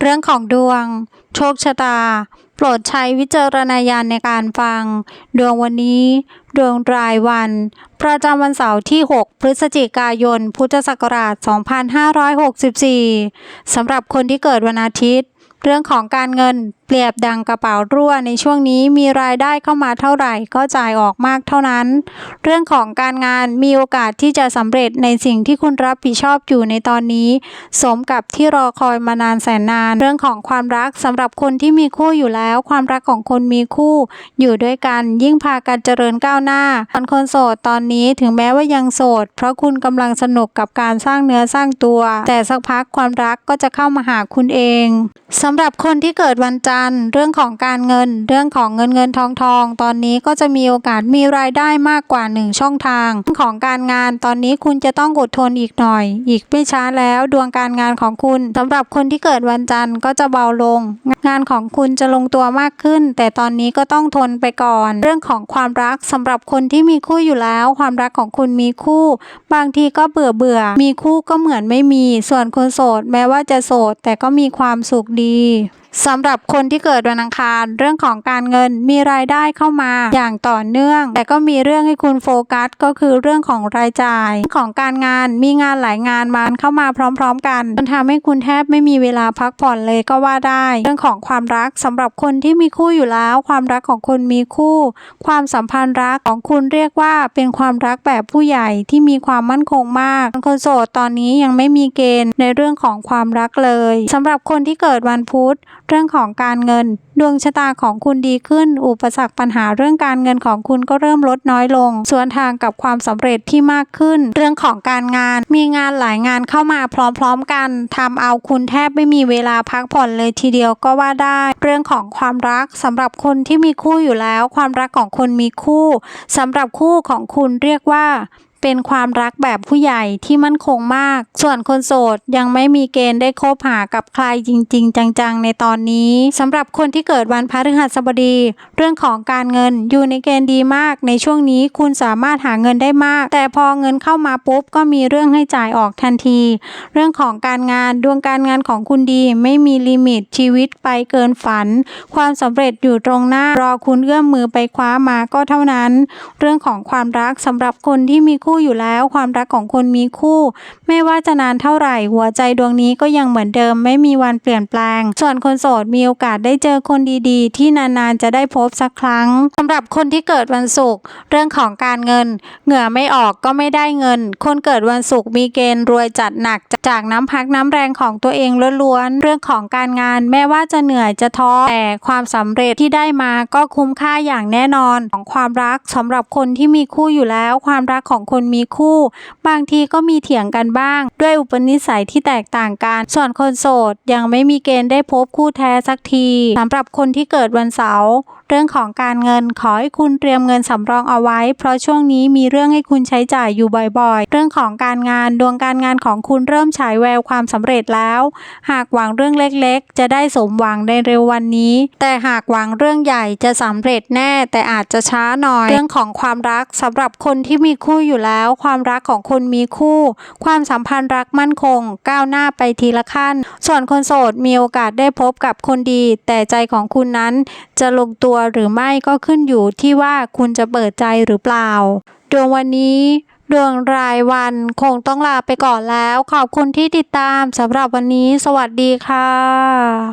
เรื่องของดวง โชคชะตา โปรดใช้วิจารณญาณในการฟัง ดวงวันนี้ ดวงรายวัน ประจำวันเสาร์ที่ 6 พฤศจิกายน พุทธศักราช 2564 สำหรับคนที่เกิดวันอาทิตย์ เรื่องของการเงิน เปรียบดังกระเป๋ารั่วในช่วงนี้มีรายได้เข้ามาเท่าไหร่ก็จ่ายออกมากเท่านั้น เรื่องของการงานมีโอกาสที่จะสำเร็จในสิ่งที่คุณรับผิดชอบอยู่ในตอนนี้ สมกับที่รอคอยมานานแสนนาน เรื่องของความรักสำหรับคนที่มีคู่อยู่แล้ว ความรักของคนมีคู่ อยู่ด้วยกันยิ่งพากันเจริญก้าวหน้าส่วนคนโสดตอนนี้ถึงแม้ว่ายังโสด เพราะคุณกำลังสนุกกับการสร้างเนื้อสร้างตัว แต่สักพักความรักก็จะเข้ามาหาคุณเองสำหรับคนที่เกิดวันจันทร์เรื่องของการเงิน เรื่องของเงินเงินทองทอง ตอนนี้ก็จะมีโอกาสมีรายได้มากกว่าหนึ่งช่องทางเรื่องของการงานตอนนี้คุณจะต้องอดทนอีกหน่อย อีกไม่ช้าแล้วดวงการงานของคุณสำหรับคนที่เกิดวันจันทร์ก็จะเบาลง งานของคุณจะลงตัวมากขึ้น แต่ตอนนี้ก็ต้องทนไปก่อน เรื่องของความรักสำหรับคนที่มีคู่อยู่แล้ว ความรักของคุณมีคู่ บางทีก็เบื่อเบื่อมีคู่ก็เหมือนไม่มี ส่วนคนโสด แม้ว่าจะโสดแต่ก็มีความสุขดี สำหรับคนที่เกิดวันอังคาร เรื่องของการเงินมีรายได้เข้ามาอย่างต่อเนื่อง แต่ก็มีเรื่องให้คุณโฟกัสก็คือเรื่องของรายจ่ายของการงานมีงานหลายงานมาเข้ามาพร้อม ๆ กันจนทำให้คุณแทบไม่มีเวลาพักผ่อนเลยก็ว่าได้ เรื่องของความรักสำหรับคนที่มีคู่อยู่แล้ว ความรักของคุณมีคู่ ความสัมพันธ์รักของคุณเรียกว่าเป็นความรักแบบผู้ใหญ่ที่มีความมั่นคงมากคนโสดตอนนี้ยังไม่มีเกณฑ์ในเรื่องของความรักเลยสำหรับคนที่เกิดวันพุธ เรื่องของการเงิน ดวงชะตาของคุณดีขึ้น อุปสรรคปัญหาเรื่องการเงินของคุณก็เริ่มลดน้อยลง ส่วนทางกับความสำเร็จที่มากขึ้น เรื่องของการงาน มีงานหลายงานเข้ามาพร้อมๆกันทำเอาคุณแทบไม่มีเวลาพักผ่อนเลยทีเดียวก็ว่าได้ เรื่องของความรักสำหรับคนที่มีคู่อยู่แล้ว ความรักของคนมีคู่สำหรับคู่ของคุณเรียกว่า เป็นความรักแบบผู้ใหญ่ที่มั่นคงมาก ส่วนคนโสดยังไม่มีเกณฑ์ได้คบหากับใครจริง ๆ จังๆ ในตอนนี้สำหรับคนที่เกิดวันพฤหัสบดี เรื่องของการเงินอยู่ในเกณฑ์ดีมาก ในช่วงนี้คุณสามารถหาเงินได้มาก แต่พอเงินเข้ามาปุ๊บก็มีเรื่องให้จ่ายออกทันที เรื่องของการงานดวงการงานของคุณดี ไม่มีลิมิตชีวิตไปเกินฝัน ความสำเร็จอยู่ตรงหน้ารอคุณเอื้อมมือไปคว้ามาก็เท่านั้น เรื่องของความรักสำหรับคนที่มีคู่อยู่แล้ว ความรักของคนมีคู่ ไม่ว่าจะนานเท่าไหร่ หัวใจดวงนี้ก็ยังเหมือนเดิม ไม่มีวันเปลี่ยนแปลง ส่วนคนโสดมีโอกาสได้เจอคนดีๆ ที่นานๆจะได้พบสักครั้งสำหรับคนที่เกิดวันศุกร์เรื่องของการเงิน เหงื่อไม่ออกก็ไม่ได้เงิน คนเกิดวันศุกร์มีเกณฑ์รวยจัดหนักจากน้ำพักน้ำแรงของตัวเองล้วนๆเรื่องของการงาน แม้ว่าจะเหนื่อยจะท้อแต่ความสำเร็จที่ได้มาก็คุ้มค่าอย่างแน่นอนของความรักสำหรับคนที่มีคู่อยู่แล้ว ความรักของคนคนมีคู่ บางทีก็มีเถียงกันบ้าง ด้วยอุปนิสัยที่แตกต่างกัน ส่วนคนโสดยังไม่มีเกณฑ์ได้พบคู่แท้สักทีสำหรับคนที่เกิดวันเสาร์ เรื่องของการเงินขอให้คุณเตรียมเงินสำรองเอาไว้ เพราะช่วงนี้มีเรื่องให้คุณใช้จ่ายอยู่บ่อยๆ เรื่องของการงานดวงการงานของคุณเริ่มฉายแววความสำเร็จแล้ว หากหวังเรื่องเล็กๆ จะได้สมหวังในเร็ววันนี้ แต่หากหวังเรื่องใหญ่จะสำเร็จแน่ แต่อาจจะช้าหน่อย เรื่องของความรักสำหรับคนที่มีคู่อยู่แล้ว ความรักของคนมีคู่ ความสัมพันธ์รักมั่นคง ก้าวหน้าไปทีละขั้น ส่วนคนโสดมีโอกาสได้พบกับคนดี แต่ใจของคุณนั้นจะลงตัวหรือไม่ก็ขึ้นอยู่ที่ว่าคุณจะเปิดใจหรือเปล่า ดวงวันนี้ดวงรายวันคงต้องลาไปก่อนแล้ว ขอบคุณที่ติดตามสำหรับวันนี้ สวัสดีค่ะ